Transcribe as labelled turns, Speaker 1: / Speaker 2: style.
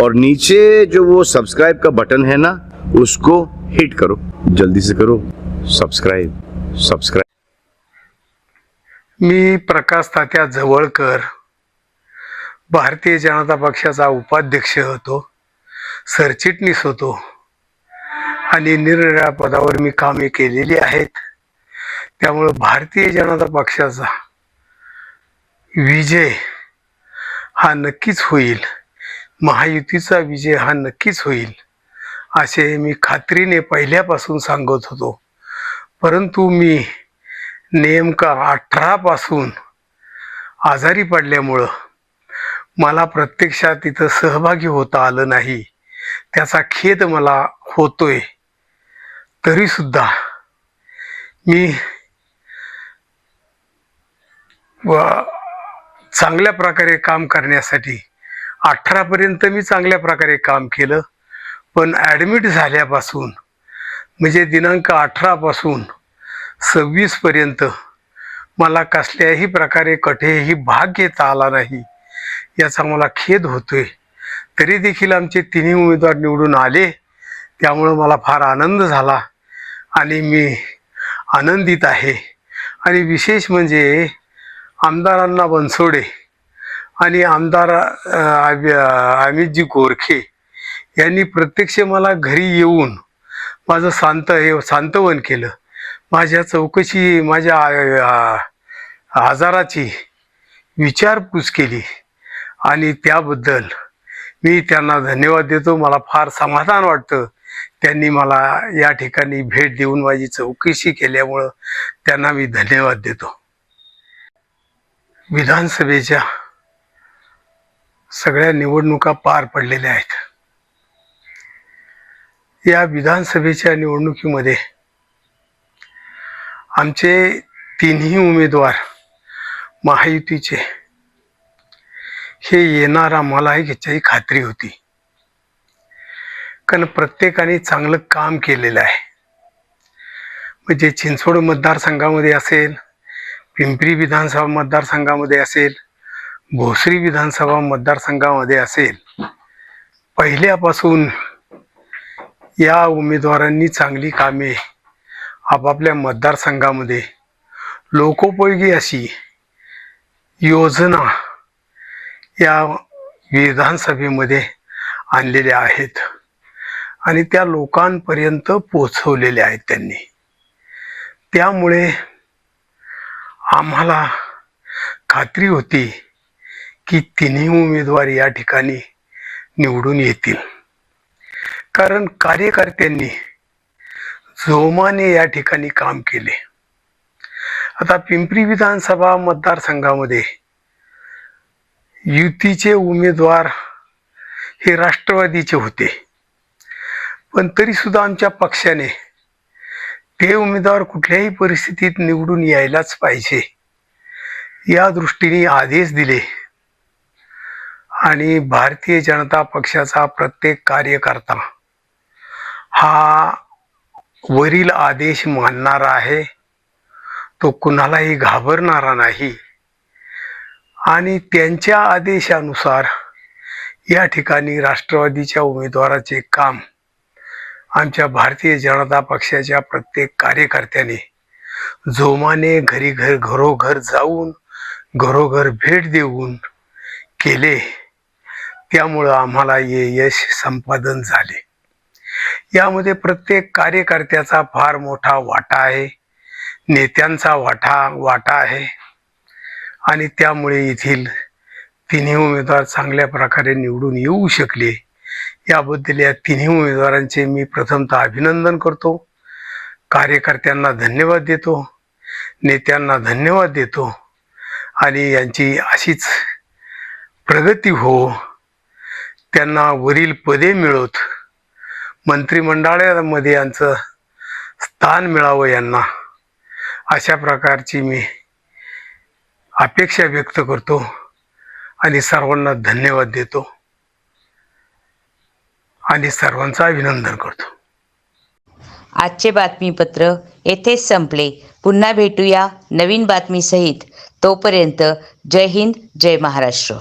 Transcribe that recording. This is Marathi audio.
Speaker 1: और नीचे जो वो सब्सक्राइब का बटन है ना उसको हिट करो। जल्दी से करो। सब्सक्राइब सब्सक्राइब
Speaker 2: मी प्रकाश तात्या जवळकर भारतीय जनता पक्षाचा उपाध्यक्ष होतो सरचिटणीस होतो आणि निरनिराळ्या पदावर मी कामे केलेली आहेत. त्यामुळं भारतीय जनता पक्षाचा विजय हा नक्कीच होईल. महायुतीचा विजय हा नक्कीच होईल असे मी खात्रीने पहिल्यापासून सांगत होतो. परंतु मी नेमका अठरापासून आजारी पडल्यामुळं मला प्रत्यक्षात तिथं सहभागी होता आलं नाही. त्याचा खेद मला होतोय. तरीसुद्धा मी व चांगल्या प्रकारे काम करण्यासाठी अठरापर्यंत मी चांगल्या प्रकारे काम केलं. पण ॲडमिट झाल्यापासून म्हणजे दिनांक अठरापासून सव्वीसपर्यंत मला कसल्याही प्रकारे कठेही भाग घेता आला नाही याचा मला खेद होतोय. तरी देखील आमचे तिन्ही उमेदवार निवडून आले. त्यामुळं मला फार आनंद झाला आणि मी आनंदित आहे. आणि विशेष म्हणजे आमदारांना बनसोडे आणि आमदार अमितजी गोरखे यांनी प्रत्यक्ष मला घरी येऊन माझं शांत हे सांत्वन केलं. माझ्या चौकशी माझ्या आजाराची विचारपूस केली आणि त्याबद्दल मी त्यांना धन्यवाद देतो. मला फार समाधान वाटतं. त्यांनी मला या ठिकाणी भेट देऊन माझी चौकशी केल्यामुळं त्यांना मी धन्यवाद देतो. विधानसभेच्या सगळ्या निवडणुका पार पडलेल्या आहेत. या विधानसभेच्या निवडणुकीमध्ये आमचे तिन्ही उमेदवार महायुतीचे. हे येणार आम्हाला याच्याही खात्री होती. कारण प्रत्येकाने चांगलं काम केलेलं आहे. म्हणजे चिंचवड मतदारसंघामध्ये असेल पिंपरी विधानसभा मतदारसंघामध्ये असेल भोसरी विधानसभा मतदारसंघामध्ये असेल पहिल्यापासून या उमेदवारांनी चांगली कामे आपापल्या मतदारसंघामध्ये लोकोपयोगी अशी योजना या विधानसभेमध्ये आणलेल्या आहेत आणि त्या लोकांपर्यंत पोचवलेल्या आहेत त्यांनी. त्यामुळे आम्हाला खात्री होती की तिन्ही उमेदवार या ठिकाणी निवडून येतील. कारण कार्यकर्त्यांनी जोमाने या ठिकाणी काम केले. आता पिंपरी विधानसभा मतदारसंघामध्ये युतीचे उमेदवार हे राष्ट्रवादीचे होते. पण तरीसुद्धा आमच्या पक्षाने ते उमेदवार कुठल्याही परिस्थितीत निवडून यायलाच पाहिजे. या दृष्टीने आदेश दिले. आणि भारतीय जनता पक्षाचा प्रत्येक कार्यकर्ता हा वरील आदेश मानणारा आहे. तो कुणालाही घाबरणारा नाही. आणि त्यांच्या आदेशानुसार या ठिकाणी राष्ट्रवादीच्या उमेदवाराचे काम आमच्या भारतीय जनता पक्षाच्या प्रत्येक कार्यकर्त्याने जोमाने घरी घर घरोघर जाऊन घरोघर भेट देऊन केले. त्यामुळं आम्हाला हे यश संपादन झाले. यामध्ये प्रत्येक कार्यकर्त्याचा फार मोठा वाटा आहे. नेत्यांचा वाटा वाटा आहे. आणि त्यामुळे येथील तिन्ही उमेदवार चांगल्या प्रकारे निवडून येऊ शकले. याबद्दल या तिन्ही उमेदवारांचे मी प्रथमतः अभिनंदन करतो. कार्यकर्त्यांना धन्यवाद देतो. नेत्यांना धन्यवाद देतो. आणि यांची अशीच प्रगती हो. त्यांना वरील पदे मिळवत. मंत्रिमंडळामध्ये यांचं स्थान मिळावं यांना. अशा प्रकारची मी अपेक्षा व्यक्त करतो आणि सर्वांना धन्यवाद देतो. आणि सर्वांचं अभिनंदन करतो.
Speaker 3: आजचे बातमीपत्र येथेच संपले. पुन्हा भेटूया नवीन बातमीसहित. तोपर्यंत जय हिंद जय महाराष्ट्र.